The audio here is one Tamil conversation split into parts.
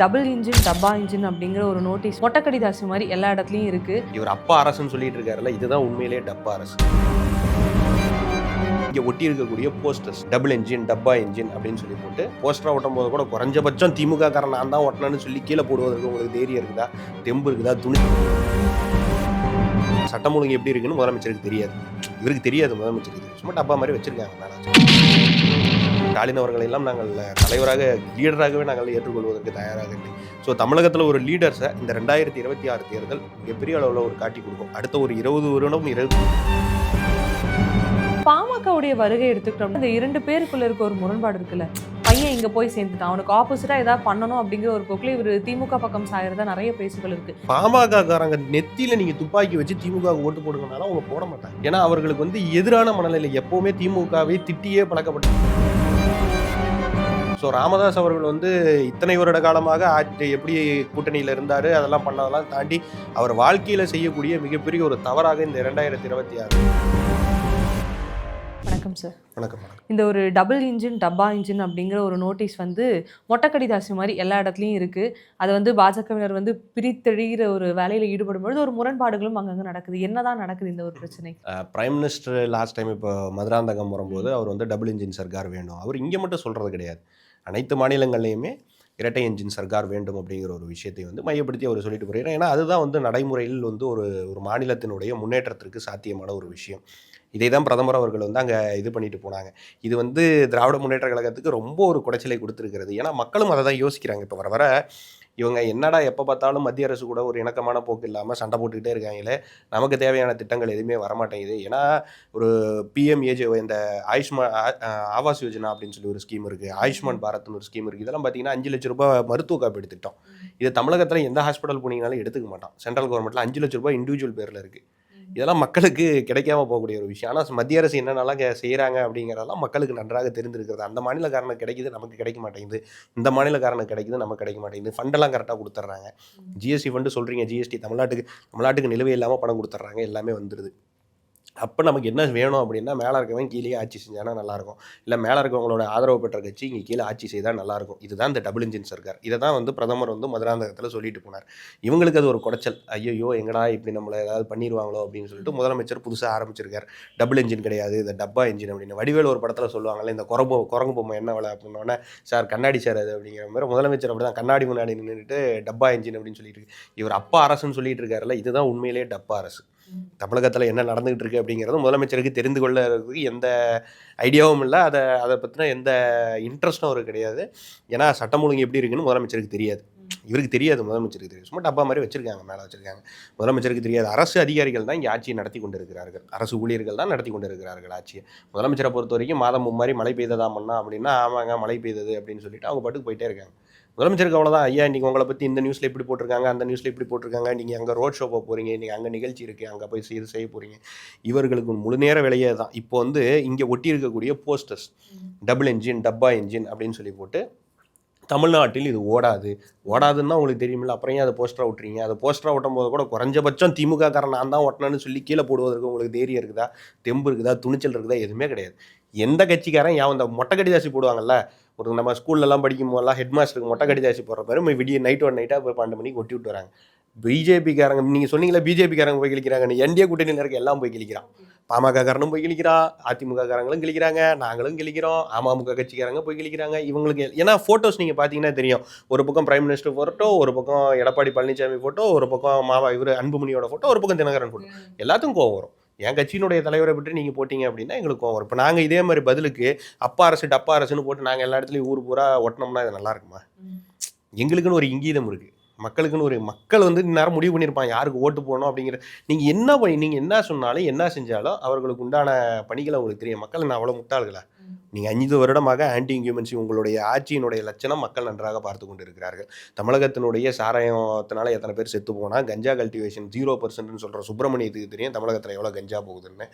டபுள் இன்ஜின் டப்பா இன்ஜின் அப்படிங்கிற ஒரு நோட்டீஸ் மொட்டக்கடி தாசி மாதிரி எல்லா இடத்துலையும் இருக்கு. இவர் அப்பா அரசுன்னு சொல்லிட்டு இருக்காருல்ல இதுதான் உண்மையிலேயே டப்பா அரசு. இங்க ஒட்டி இருக்கக்கூடிய போஸ்டர்ஸ் டபுள் இன்ஜின் டப்பா இன்ஜின் அப்படின்னு சொல்லி போட்டு போஸ்டரா ஒட்டும் போது கூட குறைஞ்சபட்சம் திமுக காரன் நான் தான் ஒட்டினேன்னு சொல்லி கீழே போடுவதற்கு உங்களுக்கு தைரியம் இருக்குதா? தெம்பு இருக்குதா? துணி சட்டம் ஒழுங்கு எப்படி இருக்குன்னு முதலமைச்சருக்கு தெரியாது. இவருக்கு தெரியாது முதலமைச்சருக்கு. சும்மா டப்பா மாதிரி வச்சிருக்காங்க. ஸ்டாலின் அவர்களை எல்லாம் நாங்கள் தலைவராக லீடராகவே நாங்கள் ஏற்றுக்கொள்வதற்கு தயாராக இல்லை. ஸோ தமிழகத்தில் ஒரு லீடர்ஸை இந்த ரெண்டாயிரத்தி இருபத்தி ஆறு தேர்தல் மிகப்பெரிய அளவில் ஒரு காட்டி கொடுக்கும். அடுத்த ஒரு இருபது வருடம் இருபது பாமகவுடைய வருகை எடுத்துக்கிட்டோம்னா இந்த இரண்டு பேருக்குள்ள இருக்க ஒரு முரண்பாடு இருக்குல்ல. பையன் இங்க போய் சேர்ந்துட்டான். அவனுக்கு ஆப்போசிட்டா ஏதாவது பண்ணணும் அப்படிங்கிற ஒரு போக்குல இவர் திமுக பக்கம் சாயறதா நிறைய பேசுகள் இருக்கு. பாமக காரங்க நெத்தியில நீங்க துப்பாக்கி வச்சு திமுக ஓட்டு போடுங்கனாலும் அவங்க போட மாட்டாங்க. ஏன்னா அவர்களுக்கு வந்து எதிரான மனநிலை எப்பவுமே திமுகவை திட்டியே பழக்கப்பட்ட ஸோ ராமதாஸ் அவர்கள் வந்து இத்தனை வருட காலமாக ஆட்சி எப்படி கூட்டணியில் இருந்தார் அதெல்லாம் பண்ணதெல்லாம் தாண்டி அவர் வாழ்க்கையில் செய்யக்கூடிய மிகப்பெரிய ஒரு தவறாக இந்த இரண்டாயிரத்தி இருபத்தி ஆறு. வணக்கம் சார் வணக்கம் இந்த ஒரு டபுள் இன்ஜின் டப்பா இன்ஜின் அப்படிங்கிற ஒரு நோட்டீஸ் வந்து மொட்டக்கடி தாசி மாதிரி எல்லா இடத்துலையும் இருக்கு. அது வந்து பாஜகவினர் வந்து பிரித்தெழிகிற ஒரு வேலையில ஈடுபடும் பொழுது ஒரு முரண்பாடுகளும் அங்கங்க நடக்குது. என்னதான் நடக்குது இந்த ஒரு பிரச்சனை? பிரைம் மினிஸ்டர் லாஸ்ட் டைம் இப்போ மதுராந்தகம் வரும்போது அவர் வந்து டபுள் இன்ஜின் சர்க்கார் வேணும். அவர் இங்கே மட்டும் சொல்கிறது கிடையாது. அனைத்து மாநிலங்கள்லையுமே இரட்டை என்ஜின் சர்க்கார் வேண்டும் அப்படிங்கிற ஒரு விஷயத்தை வந்து மையப்படுத்தி அவர் சொல்லிட்டு போகிறார் ஏன்னா அதுதான் வந்து நடைமுறையில் வந்து ஒரு ஒரு மாநிலத்தினுடைய முன்னேற்றத்திற்கு சாத்தியமான ஒரு விஷயம். இதை தான் பிரதமர் அவர்கள் வந்து அங்கே இது பண்ணிட்டு போனாங்க. இது வந்து திராவிட முன்னேற்ற கழகத்துக்கு ரொம்ப ஒரு குடைச்சலை கொடுத்துருக்கிறது. ஏன்னா மக்களும் அதை தான் யோசிக்கிறாங்க. இப்போ வர வர இவங்க என்னடா எப்போ பார்த்தாலும் மத்திய அரசு கூட ஒரு இணக்கமான போக்கு இல்லாமல் சண்டை போட்டுக்கிட்டே இருக்காங்களே நமக்கு தேவையான திட்டங்கள் எதுவுமே வரமாட்டேங்குது. ஏன்னா ஒரு பிஎம்ஏஜே இந்த ஆயுஷ்மான் ஆவாஸ் யோஜனா அப்படின்னு சொல்லி ஒரு ஸ்கீம் இருக்குது ஆயுஷ்மான் பாரத்னு ஒரு ஸ்கீம் இருக்குது இதெல்லாம் பார்த்தீங்கன்னா அஞ்சு லட்ச ரூபாய் மருத்துவ காப்பீடு திட்டம். இது தமிழகத்தில் எந்த ஹாஸ்பிட்டல் போனீங்கனாலும் எடுத்துக்க மாட்டான். சென்ட்ரல் கவர்மெண்ட்டில் அஞ்சு லட்ச ரூபாய் இண்டிவிஜுவல் பேரில் இருக்குது இதெல்லாம் மக்களுக்கு கிடைக்காம போகக்கூடிய ஒரு விஷயம். ஆனால் மத்திய அரசு என்னென்னலாம் கே- செய்கிறாங்க அப்படிங்கிறதெல்லாம் மக்களுக்கு நன்றாக தெரிந்திருக்கிறது. அந்த மாநிலக்காரனுக்கு கிடைக்குது நமக்கு கிடைக்க மாட்டேங்குது. இந்த மாநிலக்காரனுக்கு கிடைக்குது நமக்கு கிடைக்க மாட்டேங்குது. ஃபண்டெல்லாம் கரெக்டாக கொடுத்துட்றாங்க ஜிஎஸ்டி ஃபண்டு சொல்கிறீங்க ஜிஎஸ்டி தமிழ்நாட்டுக்கு தமிழ்நாட்டுக்கு நிலுவை இல்லாமல் பணம் கொடுத்துட்றாங்க எல்லாமே வந்துடுது அப்போ நமக்கு என்ன வேணும் அப்படின்னா மேலே இருக்கவன் கீழே ஆட்சி செஞ்சானா நல்லாயிருக்கும். இல்லை மேலே இருக்கவங்களோட ஆதரவு பெற்ற கட்சி இங்கே கீழே ஆட்சி செய்தால் நல்லாயிருக்கும். இதுதான் இந்த டபுள் இன்ஜின் சர்க்கார். இதை தான் வந்து பிரதமர் வந்து மதுராந்தகத்தில் சொல்லிட்டு போனார். இவங்களுக்கு அது ஒரு குடைச்சல் ஐயோ எங்கடா இப்படி நம்மளை ஏதாவது பண்ணிடுவாங்களோ அப்படின்னு சொல்லிட்டு முதலமைச்சர் புதுசாக ஆரம்பிச்சிருக்கார். டபுள் இன்ஜின் கிடையாது இந்த டப்பா இன்ஜின் அப்படின்னு. வடிவேல் ஒரு படத்தில் சொல்லுவாங்கல்ல இந்த குரம்பு குரங்கு பொம்மை என்ன வேலை அப்படின்னோடனே சார் கண்ணாடி சார் அது அப்படிங்கிற மாதிரி. முதலமைச்சர் அப்படி தான் கண்ணாடி முன்னாடி நின்றுட்டு டப்பா இன்ஜின் அப்படின்னு சொல்லிட்டு இவர் அப்பா அரசுன்னு சொல்லிட்டு இருக்காருல்ல இதுதான் உண்மையிலேயே டப்பா அரசு. தமிழகத்தில் என்ன நடந்துகிட்டு இருக்கு அப்படிங்கிறது முதலமைச்சருக்கு தெரிந்து கொள்ளறதுக்கு எந்த ஐடியாவும் இல்லை. அதை அதை பற்றின எந்த இன்ட்ரெஸ்ட்டும் அவருக்கு கிடையாது. ஏன்னா சட்டம் ஒழுங்கு எப்படி இருக்குன்னு முதலமைச்சருக்கு தெரியாது. இவருக்கு தெரியாது முதலமைச்சருக்கு தெரியாது. சும்மா டப்பா மாதிரி வச்சிருக்காங்க மேலே வச்சிருக்காங்க. முதலமைச்சருக்கு தெரியாது. அரசு அதிகாரிகள் தான் இங்கே ஆட்சியை நடத்தி கொண்டு இருக்கிறார்கள் அரசு ஊழியர்கள் தான் நடத்தி கொண்டு இருக்கிறார்கள் ஆட்சியை. முதலமைச்சரை பொறுத்த வரைக்கும் மாதம் மும்மாரி மழை பெய்ததா மண்ணா அப்படின்னா ஆமாங்க மழை பெய்தது அப்படின்னு சொல்லிட்டு அவங்க பாட்டுக்கு போயிட்டே இருக்காங்க. முதலமைச்சருக்கு அவ்வளோதான் ஐயா நீங்கள் உங்களை பற்றி இந்த நியூஸில் இப்படி போட்டிருக்காங்க அந்த நியூஸில் இப்படி போட்டிருக்காங்க நீங்கள் அங்கே ரோட் ஷோ போக போகிறீங்க நீங்கள் அங்கே நிகழ்ச்சி இருக்குது அங்கே போய் செய்து செய்ய போகிறீங்க இவர்களுக்கு முழு நேர வேலையே தான் இப்போ வந்து இங்கே ஒட்டி இருக்கக்கூடிய போஸ்டர்ஸ் டபுள் என்ஜின் டப்பா என்ஜின் அப்படின்னு சொல்லி போட்டு தமிழ்நாட்டில் இது ஓடாது. ஓடாதுன்னா உங்களுக்கு தெரியுமில்ல அப்புறம் ஏன் அதை போஸ்டராக விட்டுறீங்க அதை போஸ்டராக ஒட்டும் போது கூட குறைஞ்சபட்சம் திமுக காரன் நான் தான் ஒட்டினேன்னு சொல்லி கீழே போடுவதற்கு உங்களுக்கு தைரியம் இருக்குதா? தெம்பு இருக்குதா? துணிச்சல் இருக்குதா? எதுவுமே கிடையாது. எந்த கட்சிக்காரன் யாவன் இந்த மொட்டை கடிதாசி போடுவாங்கல்ல ஒரு நம்ம ஸ்கூல்லலாம் படிக்கும் போதெல்லாம் ஹெட் மாஸ்டருக்கு மொட்டை கடிதாசி போடுற மாதிரி விடிய நைட் ஒன் நைட்டாக போய் பன்னெண்டு மணிக்கு ஒட்டி விட்டு வராங்க பிஜேபிக்காரங்க நீங்கள் சொன்னீங்களா பிஜேபிக்காரங்க போய் கிழிக்கிறாங்க என்டிஏ கூட்டணியில் இருக்க எல்லாம் போய் கிழிக்கிறான். பாமக காரனும் போய் கிழிக்கிறான் அதிமுக காரங்களும் கிழிக்கிறாங்க நாங்களும் கிழிக்கிறோம் அமமுக கட்சிக்காரங்க போய் கிழிக்கிறாங்க இவங்களுக்கு ஏன்னா ஃபோட்டோஸ் நீங்கள் பார்த்தீங்கன்னா தெரியும். ஒரு பக்கம் பிரைம் மினிஸ்டர் ஃபோட்டோ ஒரு பக்கம் எடப்பாடி பழனிசாமி ஃபோட்டோ ஒரு பக்கம் மாவா இவர் அன்புமணியோட ஃபோட்டோ ஒரு பக்கம் தினகரன் ஃபோட்டோ எல்லாத்துக்கும் கோவம் வரும். என் கட்சியினுடைய தலைவரை பற்றி நீங்கள் போட்டீங்க அப்படின்னா எங்களுக்கு கோவம் வரும். இப்போ நாங்கள் இதே மாதிரி பதிலுக்கு அப்பா அரசு டப்பா அரசுன்னு போட்டு நாங்கள் எல்லா இடத்துலையும் ஊர் பூரா ஒட்டினோம்னா இது நல்லா இருக்குமா? எங்களுக்குன்னு ஒரு இங்கீதம் இருக்குது மக்களுக்குன்னு ஒரு மக்கள் வந்து நேரம் முடிவு பண்ணியிருப்பாங்க யாருக்கு ஓட்டு போடணும் அப்படிங்கிற நீங்கள் என்ன பண்ணி நீங்கள் என்ன சொன்னாலும் என்ன செஞ்சாலும் அவர்களுக்கு உண்டான பணிகளை உங்களுக்கு தெரியும். மக்கள் நான் அவ்வளோ முட்டாள்களா? நீங்கள் அஞ்சு வருடமாக ஆன்டி இன்க்யூமென்சி உங்களுடைய ஆட்சியினுடைய லட்சணம் மக்கள் நன்றாக பார்த்து கொண்டு இருக்கிறார்கள் தமிழகத்தினுடைய சாராயத்தினால எத்தனை பேர் செத்து போனால் கஞ்சா கல்டிவேஷன் ஜீரோ பர்சன்ட்னு சொல்கிற சுப்பிரமணியத்துக்கு தெரியும் தமிழகத்தில் எவ்வளோ கஞ்சா போகுதுன்னு.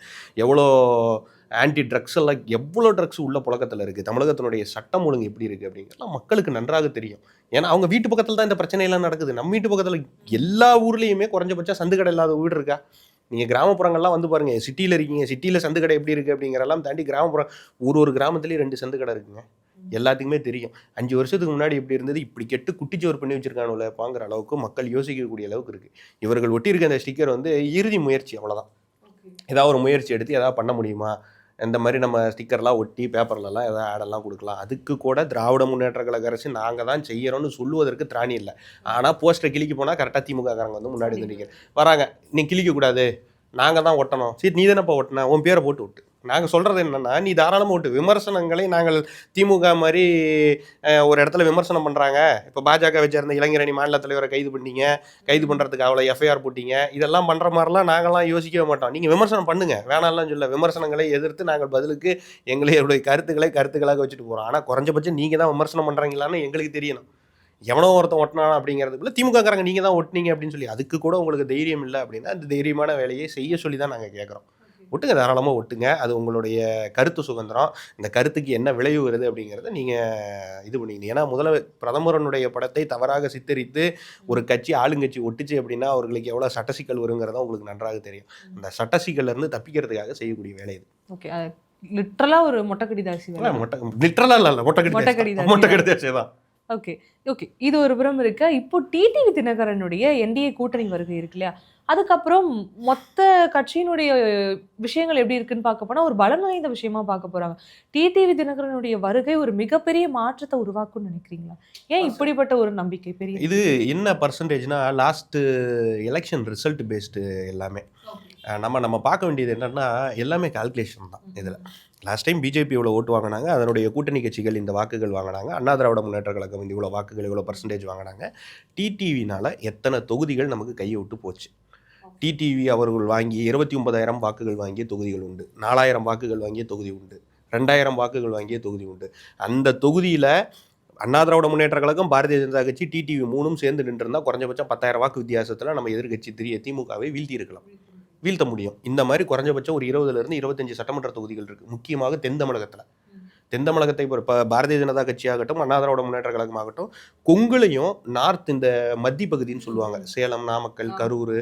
எவ்வளோ ஆன்டி ட்ரக்ஸ் எல்லாம் எவ்வளோ ட்ரக்ஸ் உள்ள புழக்கத்தில் இருக்குது தமிழகத்தினுடைய சட்டம் ஒழுங்கு எப்படி இருக்குது அப்படிங்கிறதுலாம் மக்களுக்கு நன்றாக தெரியும். ஏன்னா அவங்க வீட்டு பக்கத்தில் தான் இந்த பிரச்சனையெல்லாம் நடக்குது. நம்ம வீட்டு பக்கத்தில் எல்லா ஊர்லேயுமே குறைஞ்சபட்சம் சந்துக்கடை இல்லாத வீடு இருக்கா? நீங்கள் கிராமப்புறங்கள்லாம் வந்து பாருங்கள் சிட்டியில் இருக்கீங்க சிட்டியில் சந்துக்கடை எப்படி இருக்குது அப்படிங்கிறதெல்லாம் தாண்டி கிராமப்புறம் ஒரு ஒரு கிராமத்துலேயும் ரெண்டு சந்துக்கடை இருக்குங்க. எல்லாத்துக்குமே தெரியும். அஞ்சு வருஷத்துக்கு முன்னாடி இப்படி இருந்தது? இப்படி கெட்டு குட்டிச்சோறு பண்ணி வச்சிருக்கானுல பாங்கிற அளவுக்கு மக்கள் யோசிக்கக்கூடிய அளவுக்கு இருக்கு. இவர்கள் ஒட்டியிருக்க அந்த ஸ்டிக்கர் வந்து இறுதி முயற்சி அவ்வளவுதான். ஏதாவது ஒரு முயற்சி எடுத்து ஏதாவது பண்ண முடியுமா? இந்த மாதிரி நம்ம ஸ்டிக்கர்லாம் ஒட்டி பேப்பர்லலாம் எதாவது ஆடெல்லாம் கொடுக்கலாம். அதுக்கு கூட திராவிட முன்னேற்ற கழக அரசு நாங்கள் தான் செய்கிறோம்னு சொல்லுவதற்கு திராணி இல்லை. ஆனால் போஸ்டரை கிழிக்க போனால் கரெக்டாக திமுககாரங்க வந்து முன்னாடி வந்து நிற்கிறேன் வராங்க. நீ கிழிக்கக்கூடாது நாங்கள் தான் ஒட்டணும். சரி நீ தானேப்பா ஒட்டின? உன் பேரை போட்டு விட்டு. நாங்கள் சொல்கிறது என்னென்னா நீ தாராளமாக விட்டு விமர்சனங்களை நாங்கள் திமுக மாதிரி ஒரு இடத்துல விமர்சனம் பண்ணுறாங்க இப்போ பாஜக வச்சிருந்த இளைஞரணி மாநில தலைவரை கைது பண்ணீங்க கைது பண்ணுறதுக்கு அவ்வளோ எஃப்ஐஆர் போட்டீங்க. இதெல்லாம் பண்ணுற மாதிரிலாம் நாங்களாம் யோசிக்கவே மாட்டோம். நீங்கள் விமர்சனம் பண்ணுங்க. வேணாம்லாம் சொல்ல விமர்சனங்களை எதிர்த்து நாங்கள் பதிலுக்கு எங்களுடைய கருத்துக்களை கருத்துக்களாக வச்சுட்டு போகிறோம் ஆனால் குறைஞ்சபட்சம் நீங்கள் தான் விமர்சனம் பண்ணுறீங்களான்னு எங்களுக்கு தெரியணும். எவனோ ஒருத்தன் ஒட்டினான் அப்படிங்கிறதுக்குள்ள திமுகக்காரங்க நீங்கள் தான் ஒட்டினீங்க அப்படின்னு சொல்லி அதுக்கு கூட உங்களுக்கு தைரியம் இல்லை அப்படின்னா அந்த தைரியமான வேலையை செய்ய சொல்லி தான் நாங்கள் கேட்குறோம் ஒட்டுங்க தாராளமாக ஒட்டுங்க. அது உங்களுடைய கருத்து சுதந்திரம். இந்த கருத்துக்கு என்ன விளைவு வருது அப்படிங்கிறத நீங்கள் இது பண்ணிக்கணும். ஏன்னா முதல்ல பிரதமரனுடைய படத்தை தவறாக சித்தரித்து ஒரு கட்சி ஆளுங்கட்சி ஒட்டுச்சு அப்படின்னா அவர்களுக்கு எவ்வளோ சட்ட சிக்கல் வருங்கிறதா உங்களுக்கு நன்றாக தெரியும். அந்த சட்ட சிக்கல்ல இருந்து தப்பிக்கிறதுக்காக செய்யக்கூடிய வேலை இது ஓகே லிட்ரலாக ஒரு மொட்டைக்கடிதாசி வேலை. மொட்டை லிட்டரலாக இல்லை மொட்டை மொட்டைக்கடி கடிதம் தாசி. தான். ஓகே ஓகே இது ஒரு புறம் இருக்க? இப்போ டிடிவி தினகரனுடைய என்டிஏ கூட்டணி வருகை இருக்கு இல்லையா? அதுக்கப்புறம் மொத்த கட்சியினுடைய விஷயங்கள் எப்படி இருக்குன்னு பார்க்க போனா ஒரு பலம் வாய்ந்த விஷயமா பார்க்க போறாங்க. டிடிவி தினகரனுடைய வருகை ஒரு மிகப்பெரிய மாற்றத்தை உருவாக்கும்னு நினைக்கிறீங்களா? ஏன் இப்படிப்பட்ட ஒரு நம்பிக்கை பெரிய இது என்ன பர்சன்டேஜ்னா லாஸ்ட்டு எலெக்ஷன் ரிசல்ட் பேஸ்டு எல்லாமே. நம்ம நம்ம பார்க்க வேண்டியது என்னன்னா எல்லாமே கால்குலேஷன் தான் இதில். லாஸ்ட் டைம் பிஜேபி இவ்வளோ ஓட்டு வாங்கினாங்க. அதனுடைய கூட்டணி கட்சிகள் இந்த வாக்குகள் வாங்கினாங்க. அண்ணா திராவிட முன்னேற்ற கழகம் இந்த இவ்வளோ வாக்குகள் இவ்வளோ பர்சன்டேஜ் வாங்கினாங்க. டிடிவினால் எத்தனை தொகுதிகள் நமக்கு கையை விட்டு போச்சு. டிடிவி அவர்கள் வாங்கி இருபத்தி ஒன்பதாயிரம் வாக்குகள் வாங்கிய தொகுதிகள் உண்டு. நாலாயிரம் வாக்குகள் வாங்கிய தொகுதி உண்டு. ரெண்டாயிரம் வாக்குகள் வாங்கிய தொகுதி உண்டு. அந்த தொகுதியில் அண்ணா திராவிட முன்னேற்ற கழகம் பாரதிய ஜனதா கட்சி டிடிவி மூணும் சேர்ந்து நின்றுருந்தா குறைஞ்சபட்சம் பத்தாயிரம் வாக்கு வித்தியாசத்தில் நம்ம எதிர்க்கட்சி திரிய திமுகவை வீழ்த்தி இருக்கலாம் வீழ்த்த முடியும். இந்த மாதிரி குறைஞ்சபட்சம் ஒரு இருபதுல இருந்து இருபத்தஞ்சு சட்டமன்ற தொகுதிகள் இருக்கு. முக்கியமாக தென் தமிழகத்தில். தென் தமிழகத்தை இப்போ பாரதிய ஜனதா கட்சியாகட்டும் அண்ணா திராவிட முன்னேற்ற கழகமாகட்டும் கொங்குலையும் நார்த் இந்த மத்திய பகுதின்னு சொல்லுவாங்க. சேலம் நாமக்கல் கரூர்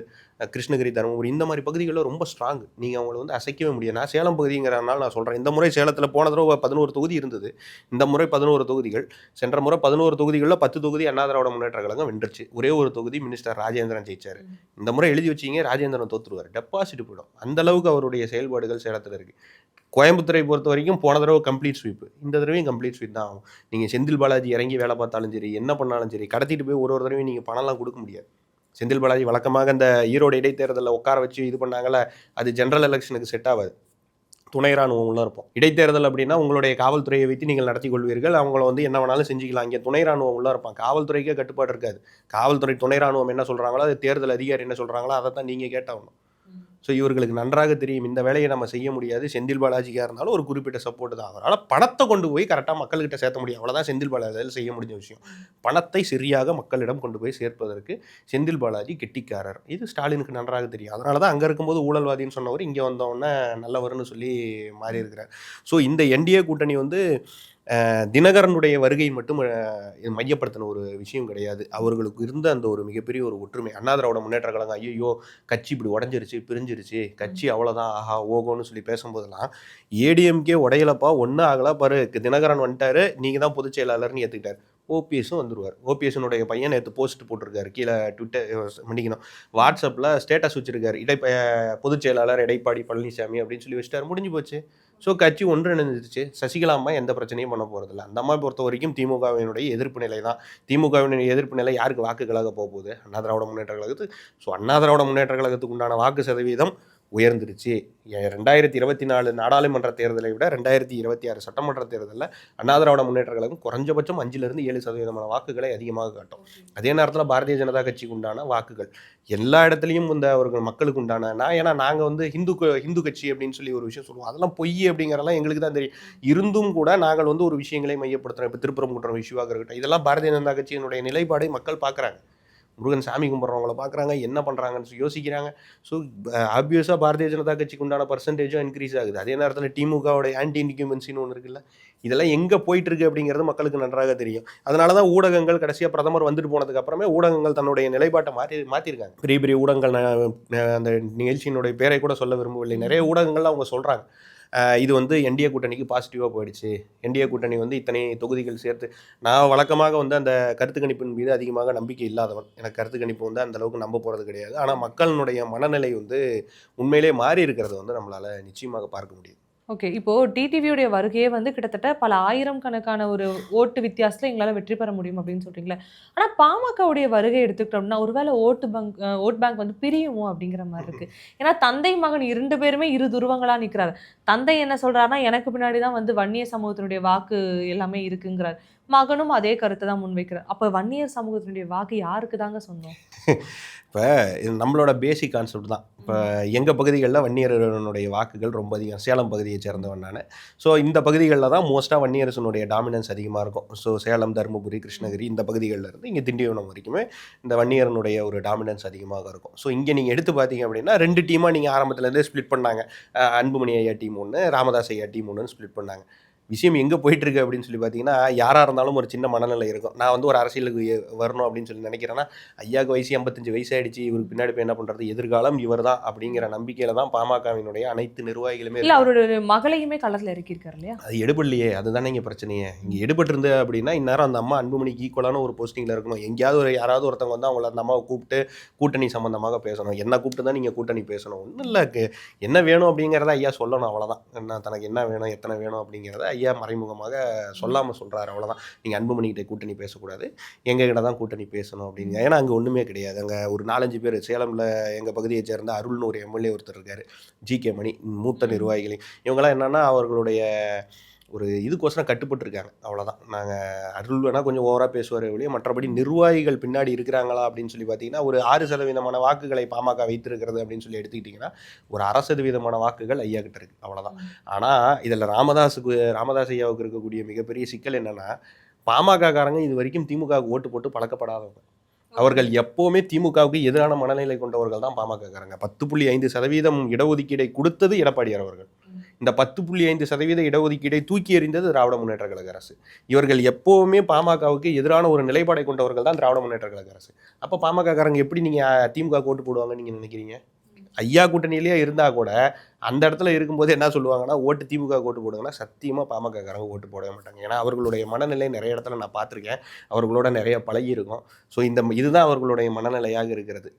கிருஷ்ணகிரி தருமபுரி இந்த மாதிரி பகுதிகளில் ரொம்ப ஸ்ட்ராங் நீங்கள் அவங்கள வந்து அசைக்கவே முடியாது. நான் சேலம் பகுதிங்கிறனால நான் சொல்கிறேன் இந்த முறை சேலத்தில் போன தடவை பதினோரு தொகுதி இருந்தது. இந்த முறை பதினோரு தொகுதிகள். சென்ற முறை பதினோரு தொகுதிகளில் பத்து தொகுதி அண்ணா திராவிட முன்னேற்ற கழகம் வென்றுச்சு. ஒரே ஒரு தொகுதி மினிஸ்டர் ராஜேந்திரன் ஜெயிச்சார். இந்த முறை எழுதி வச்சீங்க ராஜேந்திரன் தோத்துருவார். டெபாசிட் போயிடும். அந்த அளவுக்கு அவருடைய செயல்பாடுகள் சேலத்தில் இருக்கு. கோயம்புத்தூரை பொறுத்த வரைக்கும் போன தடவை கம்ப்ளீட் ஸ்வீப் இந்த தடவையும் கம்ப்ளீட் ஸ்வீப் தான் ஆகும். நீங்கள் செந்தில் பாலாஜி இறங்கி வேலை பார்த்தாலும் சரி என்ன பண்ணாலும் சரி கடத்திட்டு போய் ஒரு ஒரு தடவையும் நீங்கள் பணம்லாம் கொடுக்க முடியாது. செந்தில் பாலாஜி வழக்கமாக இந்த ஈரோடு இடைத்தேர்தலில் உட்கார வச்சு இது பண்ணாங்களே அது ஜென்ரல் எலெக்ஷனுக்கு செட் ஆகாது. துணை ராணுவம்லாம் இருப்போம். இடைத்தேர்தல் அப்படின்னா உங்களுடைய காவல்துறையை வைத்து நீங்கள் நடத்தி கொள்வீர்கள். அவங்கள வந்து என்ன வேணாலும் செஞ்சுக்கலாம். இங்கே துணை ராணுவம் உள்ள இருப்பான். காவல்துறைக்கே கட்டுப்பாடு இருக்காது. காவல்துறை துணை ராணுவம் என்ன சொல்கிறாங்களோ அது தேர்தல் அதிகாரி என்ன சொல்கிறாங்களோ அதை தான் நீங்கள் கேட்டாகணும். ஸோ இவர்களுக்கு நன்றாக தெரியும். இந்த வேலையை நம்ம செய்ய முடியாது. செந்தில் பாலாஜிக்காக இருந்தாலும் ஒரு குறிப்பிட்ட சப்போர்ட் தான். அவரால் பணத்தை கொண்டு போய் கரெக்டாக மக்கள்கிட்ட சேர்த்த முடியும். அவ்வளோதான் செந்தில் பாலாஜியில் செய்ய முடிஞ்ச விஷயம். பணத்தை சரியாக மக்களிடம் கொண்டு போய் சேர்ப்பதற்கு செந்தில் பாலாஜி கெட்டிக்காரர். இது ஸ்டாலினுக்கு நன்றாக தெரியும். அதனால தான் அங்கே இருக்கும்போது ஊழல்வாதின்னு சொன்னவர் இங்கே வந்தோடனே நல்லவர்னு சொல்லி மாறி இருக்கிறார் ஸோ இந்த என்டிஏ கூட்டணி வந்து தினகரனுடைய வருகை மட்டும் மையப்படுத்தின ஒரு விஷயம் கிடையாது. அவர்களுக்கு இருந்த அந்த ஒரு மிகப்பெரிய ஒரு ஒற்றுமை. அண்ணா திராவிட முன்னேற்ற கழகம் ஐயோ கட்சி இப்படி உடஞ்சிருச்சு பிரிஞ்சிருச்சு கட்சி அவ்வளோதான் ஆஹா ஓகோன்னு சொல்லி பேசும்போதெல்லாம் ஏடிஎம்கே உடையலப்பா ஒன்றும் ஆகல பாரு தினகரன் வந்துட்டாரு நீங்கள் தான் பொதுச் செயலாளர்னு ஏற்றுக்கிட்டார் ஓபிஎஸும் வந்துருவார். ஓபிஎஸ்னுடைய பையன் நேற்று போஸ்ட் போட்டிருக்காரு கீழே ட்விட்டர் மன்னிக்கணும் வாட்ஸ்அப்பில் ஸ்டேட்டஸ் வச்சிருக்காரு. இடை பொதுச் செயலாளர் எடைப்பாடி பழனிசாமி அப்படின்னு சொல்லி வச்சிட்டாரு. முடிஞ்சு போச்சு. ஸோ கட்சி ஒன்றிணைஞ்சிருச்சு. சசிகலா அம்மா எந்த பிரச்சனையும் பண்ண போகிறதில்ல அந்த அம்மா பொறுத்த வரைக்கும் திமுகவினுடைய எதிர்ப்பு நிலை தான். திமுகவினுடைய எதிர்ப்பு நிலை யாருக்கு வாக்குகளாக போக போகுது? அண்ணா திராவிட முன்னேற்ற கழகத்துக்கு. ஸோ அண்ணா திராவிட முன்னேற்ற கழகத்துக்கு உண்டான வாக்கு சதவீதம் உயர்ந்துருச்சு ரெண்டாயிரத்தி இருபத்தி நாலு நாடாளுமன்ற தேர்தலை விட ரெண்டாயிரத்தி இருபத்தி ஆறு சட்டமன்ற தேர்தலில் அண்ணாதிராவிட முன்னேற்ற கழகம் குறைஞ்சபட்சம் அஞ்சிலிருந்து ஏழு சதவீதமான வாக்குகளை அதிகமாக காட்டும். அதே நேரத்தில் பாரதிய ஜனதா கட்சிக்கு உண்டான வாக்குகள். எல்லா இடத்துலையும் இந்த அவர்கள் மக்களுக்கு உண்டான நான் ஏன்னா நாங்கள் வந்து ஹிந்து ஹிந்து கட்சி அப்படின்னு சொல்லி ஒரு விஷயம் சொல்லுவோம். அதெல்லாம் பொய் அப்படிங்கிறதெல்லாம் எங்களுக்கு தான் தெரியும். இருந்தும் கூட நாங்கள் வந்து ஒரு விஷயங்களை மையப்படுத்துகிறோம் இப்போ திருப்பரங்குன்றம் இஷ்யூவாக இருக்கட்டும். இதெல்லாம் பாரதிய ஜனதா கட்சியினுடைய நிலைப்பாடை மக்கள் பார்க்குறாங்க முருகன் சாமி கும்பிட்றவங்கள பார்க்குறாங்க என்ன பண்ணுறாங்கன்னு யோசிக்கிறாங்க. ஸோ ஆப்வியஸாக பாரதிய ஜனதா கட்சிக்கு உண்டான பர்சன்டேஜும் இன்க்ரீஸ் ஆகுது. அதே நேரத்தில் திமுகவோட ஆன்டி இன்க்யூமென்சின்னு ஒன்று இருக்குல்ல இதெல்லாம் எங்கே போயிட்டுருக்கு அப்படிங்கிறது மக்களுக்கு நன்றாக தெரியும். அதனால தான் ஊடகங்கள் கடைசியாக பிரதமர் வந்துட்டு போனதுக்கு அப்புறமே ஊடகங்கள் தன்னுடைய நிலைப்பாட்டை மாற்றி மாற்றிருக்காங்க. பெரிய பெரிய ஊடகங்கள் அந்த நிகழ்ச்சியினுடைய பேரை கூட சொல்ல விரும்பவில்லை. நிறைய ஊடகங்கள்லாம் அவங்க சொல்கிறாங்க இது வந்து என்டிஏ கூட்டணிக்கு பாசிட்டிவாக போயிடுச்சு. என்டிஏ கூட்டணி வந்து இத்தனை தொகுதிகள் சேர்த்து நான் வழக்கமாக வந்து அந்த கருத்து கணிப்பின் மீது அதிகமாக நம்பிக்கை இல்லாதவன். எனக்கு கருத்து கணிப்பு வந்து அந்த அளவுக்கு நம்ப போகிறது கிடையாது. ஆனால் மக்களினுடைய மனநிலை வந்து உண்மையிலே மாறி இருக்கிறது வந்து நம்மளால் நிச்சயமாக பார்க்க முடியும் ஓகே இப்போ டிடிவியுடைய வருகையே வந்து கிட்டத்தட்ட பல ஆயிரம் கணக்கான ஒரு ஓட்டு வித்தியாசத்தில் எங்களால் வெற்றி பெற முடியும் அப்படின்னு சொல்றீங்களே. ஆனால் பாமகவுடைய வருகை எடுத்துக்கிட்டோம்னா ஒருவேளை ஓட்டு பேங்க் ஓட் பேங்க் வந்து பிரியுமோ அப்படிங்கிற மாதிரி இருக்கு. ஏன்னா தந்தை மகன் இரண்டு பேருமே இரு துருவங்களாக நிற்கிறார் தந்தை என்ன சொல்றாருன்னா எனக்கு பின்னாடி தான் வந்து வன்னிய சமூகத்தினுடைய வாக்கு எல்லாமே இருக்குங்கிறார். மகனும் அதே கருத்தை தான் முன்வைக்கிறார். அப்போ வன்னியர் சமூகத்தினுடைய வாக்கு யாருக்கு தாங்க சொன்னோம்? இப்போ இது நம்மளோட பேசிக் கான்செப்ட் தான். இப்போ எங்கள் பகுதிகளில் வன்னியரனுடைய வாக்குகள் ரொம்ப அதிகம். சேலம் பகுதியை சேர்ந்தவன் நான். ஸோ இந்த பகுதிகளில் தான் மோஸ்ட்டாக வன்னியரசனுடைய டாமினன்ஸ் அதிகமாக இருக்கும். ஸோ சேலம் தருமபுரி கிருஷ்ணகிரி இந்த பகுதிகளில் இருந்து இங்கே திண்டிவனம் வரைக்குமே இந்த வன்னியரனுடைய ஒரு டாமினன்ஸ் அதிகமாக இருக்கும். ஸோ இங்கே நீங்கள் எடுத்து பார்த்தீங்க அப்படின்னா ரெண்டு டீமாக நீங்கள் ஆரம்பத்துலேருந்தே ஸ்ப்ளிட் பண்ணாங்க. அன்புமணி ஐயா டீம் ஒன்று ராமதாஸ் ஐயா டீம் ஒன்றுன்னு ஸ்ப்ளிட் பண்ணாங்க. விஷயம் எங்கே போயிட்டுருக்கு அப்படின்னு சொல்லி பார்த்தீங்கன்னா யாராக இருந்தாலும் ஒரு சின்ன மனநிலை இருக்கும். நான் வந்து ஒரு அரசியலுக்கு வரணும் அப்படின்னு சொல்லி நினைக்கிறேன்னா ஐயாவுக்கு வயசு எண்பத்தஞ்சு வயசாயிடுச்சு இவருக்கு பின்னாடி போய் என்ன பண்ணுறது எதிர்காலம் இவர் தான் அப்படிங்கிற நம்பிக்கையில் தான் பாமகவினுடைய அனைத்து நிர்வாகிகளுமே இல்ல. அவருடைய மகளையுமே களத்துல இறக்கியிருக்காரு இல்லையா? அது எடுபடலையே. அதுதானே இங்கே பிரச்சனையே. இங்கே எடுபட்டிருந்த அப்படின்னா இந்நேரம் அந்த அம்மா அன்புமணிக்கு ஈக்குவலான ஒரு போஸ்டிங்கில் இருக்கணும். எங்கேயாவது ஒரு யாராவது ஒருத்தவங்க வந்து அவங்கள அந்த அம்மாவை கூப்பிட்டு கூட்டணி சம்மந்தமாக பேசணும். என்ன கூப்பிட்டு தான் நீங்கள் கூட்டணி பேசணும். ஒன்றும் இல்லை என்ன வேணும் அப்படிங்கிறத ஐயா சொல்லணும் அவ்வளோதான் என்ன தனக்கு என்ன வேணும் எத்தனை வேணும் அப்படிங்கிறத ஐயா மறைமுகமாக சொல்லாமல் சொல்கிறாரு அவ்வளோதான் நீங்கள் அன்புமணிக்கிட்ட கூட்டணி பேசக்கூடாது. எங்ககிட்ட தான் கூட்டணி பேசணும் அப்படிங்க ஏன்னா அங்கே ஒன்றுமே கிடையாது. அங்கே ஒரு நாலஞ்சு பேர் சேலமில் எங்கள் பகுதியை சேர்ந்த அருள்னு ஒரு எம்எல்ஏ ஒருத்தர் இருக்கார். ஜி கே மணி மூத்த நிர்வாகிகள் இவங்கெல்லாம் என்னென்னா அவர்களுடைய ஒரு இதுக்கோசரம் கட்டுப்பட்டுருக்காங்க. அவ்வளோதான் நாங்கள் அருள் வேணால் கொஞ்சம் ஓவராக பேசுவார் ஒழிய மற்றபடி நிர்வாகிகள் பின்னாடி இருக்கிறாங்களா அப்படின்னு சொல்லி பார்த்தீங்கன்னா ஒரு ஆறு சதவீதமான வாக்குகளை பாமக வைத்திருக்கிறது அப்படின்னு சொல்லி எடுத்துக்கிட்டிங்கன்னா ஒரு அரை சதவீதமான வாக்குகள் ஐயா கிட்ட இருக்குது அவ்வளோதான் ஆனால் இதில் ராமதாஸுக்கு ராமதாஸ் ஐயாவுக்கு இருக்கக்கூடிய மிகப்பெரிய சிக்கல் என்னென்னா பாமக காரங்க இது வரைக்கும் திமுகவுக்கு ஓட்டு போட்டு பழக்கப்படாதவங்க. அவர்கள் எப்போவுமே திமுகவுக்கு எதிரான மனநிலை கொண்டவர்கள் தான் பாமக காரங்க பத்து புள்ளி ஐந்து சதவீதம் இடஒதுக்கீடை கொடுத்தது எடப்பாடியார் அவர்கள். இந்த பத்து புள்ளி ஐந்து சதவீத இடஒதுக்கீடை தூக்கி எறிந்தது திராவிட முன்னேற்ற கழக அரசு. இவர்கள் எப்போவுமே பாமகவுக்கு எதிரான ஒரு நிலைப்பாடை கொண்டவர்கள் தான் திராவிட முன்னேற்ற கழக அரசு. அப்போ பாமகக்காரங்க எப்படி நீங்கள் திமுக ஓட்டு போடுவாங்கன்னு நீங்கள் நினைக்கிறீங்க? ஐயா கூட்டணியிலேயே இருந்தால் கூட அந்த இடத்துல இருக்கும்போது என்ன சொல்லுவாங்கன்னா ஓட்டு திமுக ஓட்டு போடுங்கன்னா சத்தியமாக பாமகக்காரங்க ஓட்டு போடவே மாட்டாங்க. ஏன்னா அவர்களுடைய மனநிலை நிறைய இடத்துல நான் பார்த்துருக்கேன். அவர்களோட நிறைய பழகிருக்கும் ஸோ இந்த இதுதான் அவர்களுடைய மனநிலையாக இருக்கிறது.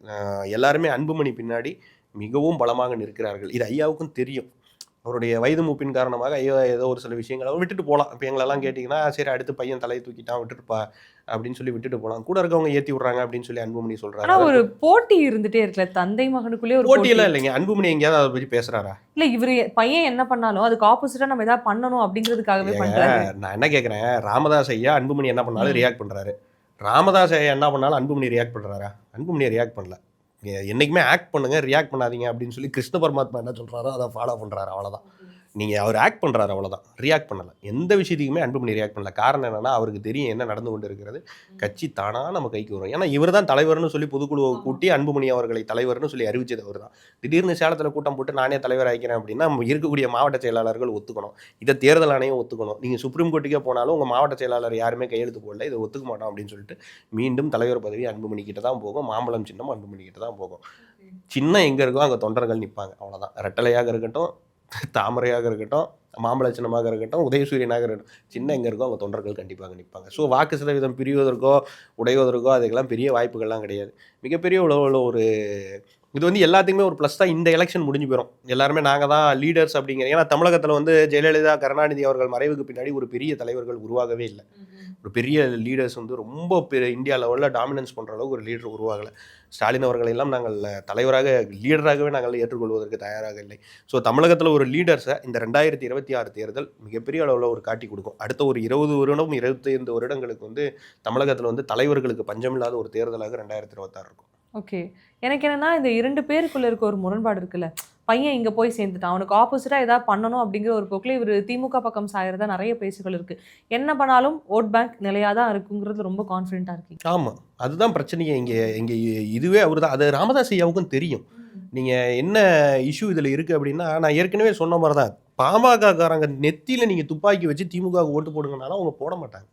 எல்லாருமே அன்புமணி பின்னாடி மிகவும் பலமாக நிற்கிறார்கள். இது ஐயாவுக்கும் தெரியும். அவருடைய வயது மூப்பின் காரணமாக ஐயோ ஏதோ ஒரு சில விஷயங்களை விட்டுட்டு போகலாம் இப்போ எங்களெல்லாம் கேட்டிங்கன்னா சரி அடுத்து பையன் தலையை தூக்கிட்டான் விட்டுட்டுப்பா அப்படின்னு சொல்லி விட்டுட்டு போகலாம் கூட இருக்கவங்க ஏற்றி விட்றாங்க அப்படின்னு சொல்லி அன்புமணி சொல்கிறாங்க ஒரு போட்டி இருந்துட்டே இருக்குல்ல தந்தை மகனுக்குள்ளே ஒரு போட்டி போட்டியெல்லாம் இல்லைங்க. அன்புமணி எங்கேயாவது அதை பற்றி பேசுகிறாரா இல்ல இவரு பையன் என்ன பண்ணாலும் அதுக்கு ஆப்போசிட்டா நம்ம ஏதாவது பண்ணணும் அப்படிங்கிறதுக்காகவே பண்றாரு. நான் என்ன கேட்குறேன் ராமதாஸ் ஐயா அன்புமணி என்ன பண்ணாலும். ரியாக்ட் பண்ணுறாரு ராமதாஸ் ஐயா என்ன பண்ணாலும் அன்புமணி ரியாக்ட் பண்ணுறாரா அன்புமணி ரியாக்ட் பண்ணல. எ- என்னைக்குமே ஆக்ட் பண்ணுங்க ரியாக்ட் பண்ணாதீங்க அப்படின்னு சொல்லி கிருஷ்ண பரமாத்மா என்ன சொல்கிறாரோ அதை ஃபாலோ பண்ணுறாரு அவ்வளோதான் நீங்கள் அவர் ஆக்ட் பண்ணுறாரு அவ்வளோதான் ரியாக்ட் பண்ணல. எந்த விஷயத்துக்குமே அன்புமணி ரியாக்ட் பண்ணல. காரணம் என்னன்னா அவருக்கு தெரியும் என்ன நடந்து கொண்டு இருக்கிறது கட்சி தானா நம்ம கைக்கு வரும். ஏன்னா இவர் தான் தலைவர்னு சொல்லி பொதுக்குழுவை. கூட்டி அன்புமணி அவர்களை தலைவர்னு சொல்லி அறிவிச்சது அவர் தான் திடீர்னு சேலத்தில் கூட்டம் போட்டு நானே தலைவர் ஆகிக்கிறேன் அப்படின்னா நம்ம இருக்கக்கூடிய மாவட்ட செயலாளர்கள் ஒத்துக்கணும். இதை தேர்தல் ஆணையம் ஒத்துக்கணும். நீங்கள் சுப்ரீம் கோர்ட்டுக்கே போனாலும் உங்கள் மாவட்ட செயலாளர் யாருமே கையெழுத்து போடல. இதை ஒத்துக்க மாட்டோம் அப்படின்னு சொல்லிட்டு மீண்டும் தலைவர் பதவி அன்புமணி கிட்ட தான் போகும். மாம்பழம் சின்னம் அன்புமணி கிட்ட தான் போகும். சின்னம் எங்கே இருக்கோ அங்கே தொண்டர்கள் நிற்பாங்க அவ்வளோதான் ரெட்டலையாக இருக்கட்டும் தாமரையாக இருக்கட்டும் மாம்பழ சின்னமாக இருக்கட்டும் உதயசூரியனாக இருக்கட்டும். சின்ன எங்கே இருக்கோ அங்கே தொண்டர்கள் கண்டிப்பாக நிற்பாங்க ஸோ வாக்கு சதவீதம் பிரிவதற்கோ உடைவதற்கோ அதுக்கெல்லாம் பெரிய வாய்ப்புகள்லாம் கிடையாது. மிகப்பெரிய அளவில் ஒரு இது வந்து எல்லாத்துக்குமே ஒரு ப்ளஸ் தான். இந்த எலெக்ஷன் முடிஞ்சு போயிடும் எல்லாருமே நாங்கள் தான் லீடர்ஸ் அப்படிங்கிற ஏன்னா தமிழகத்தில் வந்து ஜெயலலிதா கருணாநிதி அவர்கள் மறைவுக்கு பின்னாடி ஒரு பெரிய தலைவர்கள் உருவாகவே இல்லை. ஒரு பெரிய லீடர்ஸ் வந்து ரொம்ப பெரிய இந்தியா லெவலில் டாமினன்ஸ் பண்ணுற அளவுக்கு ஒரு லீடர் உருவாகலை. ஸ்டாலின் அவர்களை எல்லாம் நாங்கள் தலைவராக லீடராகவே நாங்கள் ஏற்றுக்கொள்வதற்கு தயாராக இல்லை. ஸோ தமிழகத்தில் ஒரு லீடர்ஸை இந்த ரெண்டாயிரத்தி இருபத்தி ஆறு தேர்தல் மிகப்பெரிய அளவில் ஒரு காட்டி கொடுக்கும். அடுத்த ஒரு இருபது வருடம் இருபத்தைந்து வருடங்களுக்கு வந்து தமிழகத்தில் வந்து தலைவர்களுக்கு பஞ்சமில்லாத ஒரு தேர்தலாக ரெண்டாயிரத்தி இருபத்தாறு இருக்கும். ஓகே. எனக்கு என்னன்னா இந்த இரண்டு பேருக்குள்ள இருக்க ஒரு முரண்பாடு இருக்குல்ல. பையன் இங்க போய் சேர்ந்துட்டான். அவனுக்கு ஆப்போசிட்டா ஏதாவது பண்ணணும் அப்படிங்கிற ஒரு போக்கில் இவர் திமுக பக்கம் சாயறதா நிறைய பேச்சுகள் இருக்கு. என்ன பண்ணாலும் ஓட் பேங்க் நிலையா தான் இருக்குங்கிறது ரொம்ப கான்ஃபிடென்ட்டா இருக்கீங்க. ஆமாம் அதுதான் பிரச்சனையே. இங்கே இங்கே இதுவே அவர் தான் அது ராமதாஸ் ஐயாவுக்கும் தெரியும். நீங்கள் என்ன இஷ்யூ இதில் இருக்குது அப்படின்னா நான் ஏற்கனவே சொன்ன மாதிரி தான் பாமக காரங்க நெத்தியில் நீங்கள் துப்பாக்கி வச்சு திமுக ஓட்டு போடுங்கனாலும் அவங்க போட மாட்டாங்க.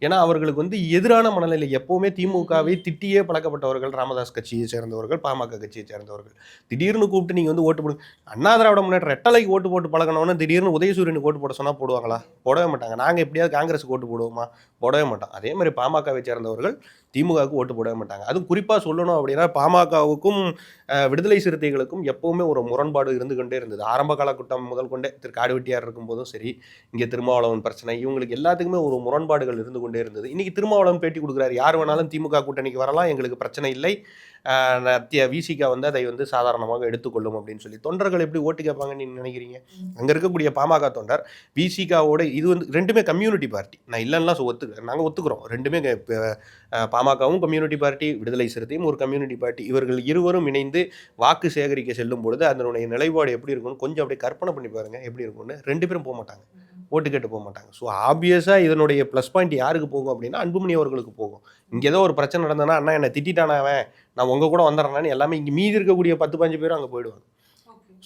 ஏன்னா அவர்களுக்கு வந்து எதிரான மனநிலை. எப்போவுமே திமுகவை திட்டியே பழக்கப்பட்டவர்கள் ராமதாஸ் கட்சியை சேர்ந்தவர்கள் பாமக கட்சியை சேர்ந்தவர்கள். திடீர்னு கூப்பிட்டு நீங்கள் வந்து ஓட்டு போடு அண்ணா திராவிட முன்னேற்ற ரெட்டலைக்கு ஓட்டு போட்டு பழகினவொன்னே திடீர்னு உதயசூரியனுக்கு ஓட்டு போட சொன்னால் போடுவாங்களா? போடவே மாட்டாங்க. நாங்கள் எப்படியாவது காங்கிரஸுக்கு ஓட்டு போடுவோமா? போடவே மாட்டோம். அதே மாதிரி பாமகவை சேர்ந்தவர்கள் திமுகவுக்கு ஓட்டு போடவே மாட்டாங்க. அதுவும் குறிப்பாக சொல்லணும் அப்படின்னா பாமகவுக்கும் விடுதலை சிறுத்தைகளுக்கும் எப்போவுமே ஒரு முரண்பாடு இருந்து கொண்டே இருந்தது. ஆரம்ப காலகட்டம் முதல் கொண்டே திரு. காடுவெட்டியார் இருக்கும்போதும் சரி இங்கே திருமாவளவன் பிரச்சனை இவங்களுக்கு எல்லாத்துக்குமே ஒரு முரண்பாடுகள் இருந்து கொண்டே இருந்தது. இன்னைக்கு திருமாவளவன் பேட்டி கொடுக்குறாரு. யார் வேணாலும் திமுக கூட்டணிக்கு வரலாம் எங்களுக்கு பிரச்சனை இல்லை. விசிகா வந்து அதை வந்து சாதாரணமாக எடுத்துக்கொள்ளும் அப்படின்னு சொல்லி. தொண்டர்கள் எப்படி ஓட்டு கேட்பாங்கன்னு நீங்க நினைக்கிறீங்க? அங்கே இருக்கக்கூடிய பாமக தொண்டர் விசிகாவோட இது வந்து ரெண்டுமே கம்யூனிட்டி பார்ட்டி நான் இல்லைன்னா ஒத்துக்கிறேன் நாங்கள் ஒத்துக்கிறோம். ரெண்டுமே பாமகவும் கம்யூனிட்டி பார்ட்டி விடுதலை சிறுத்தையும் ஒரு கம்யூனிட்டி பார்ட்டி இவர்கள் இருவரும் இணைந்து வாக்கு சேகரிக்க செல்லும் பொழுது அதனுடைய நிலைப்பாடு எப்படி இருக்கும்னு கொஞ்சம் அப்படியே கற்பனை பண்ணி பாருங்க எப்படி இருக்கும்னு. ரெண்டு பேரும் போக மாட்டாங்க. ஓட்டு கேட்டு போக மாட்டாங்க. ஸோ ஆப்வியஸாக இதனுடைய ப்ளஸ் பாயிண்ட் யாருக்கு போகும் அப்படின்னா அன்புமணி அவர்களுக்கு போகும். இங்கே ஏதோ ஒரு பிரச்சனை நடந்ததுன்னா அண்ணா என்னை திட்டானா அவன். நான் உங்கள் கூட வந்துடுறேன்னு எல்லாமே இங்கே மீதி இருக்கக்கூடிய பத்து பஞ்சு பேரும் அங்கே போயிடுவாங்க.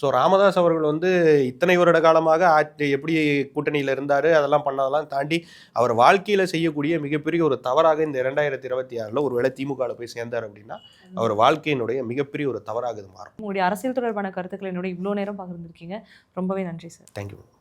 ஸோ ராமதாஸ் அவர்கள் வந்து இத்தனை வருட காலமாக ஆட்சி எப்படி கூட்டணியில் இருந்தார் அதெல்லாம் பண்ணதெல்லாம் தாண்டி அவர் வாழ்க்கையில் செய்யக்கூடிய மிகப்பெரிய ஒரு தவறாக இந்த இரண்டாயிரத்தி இருபத்தி ஆறில் ஒரு வேளை திமுகவில் போய் சேர்ந்தார் அப்படின்னா அவர் வாழ்க்கையினுடைய மிகப்பெரிய ஒரு தவறாக இது மாறும். உங்களுடைய அரசியல் தொடர்பான கருத்துக்களை என்னோட இவ்வளோ நேரம் பகிர்ந்திருக்கீங்க. ரொம்பவே நன்றி சார். தேங்க்யூ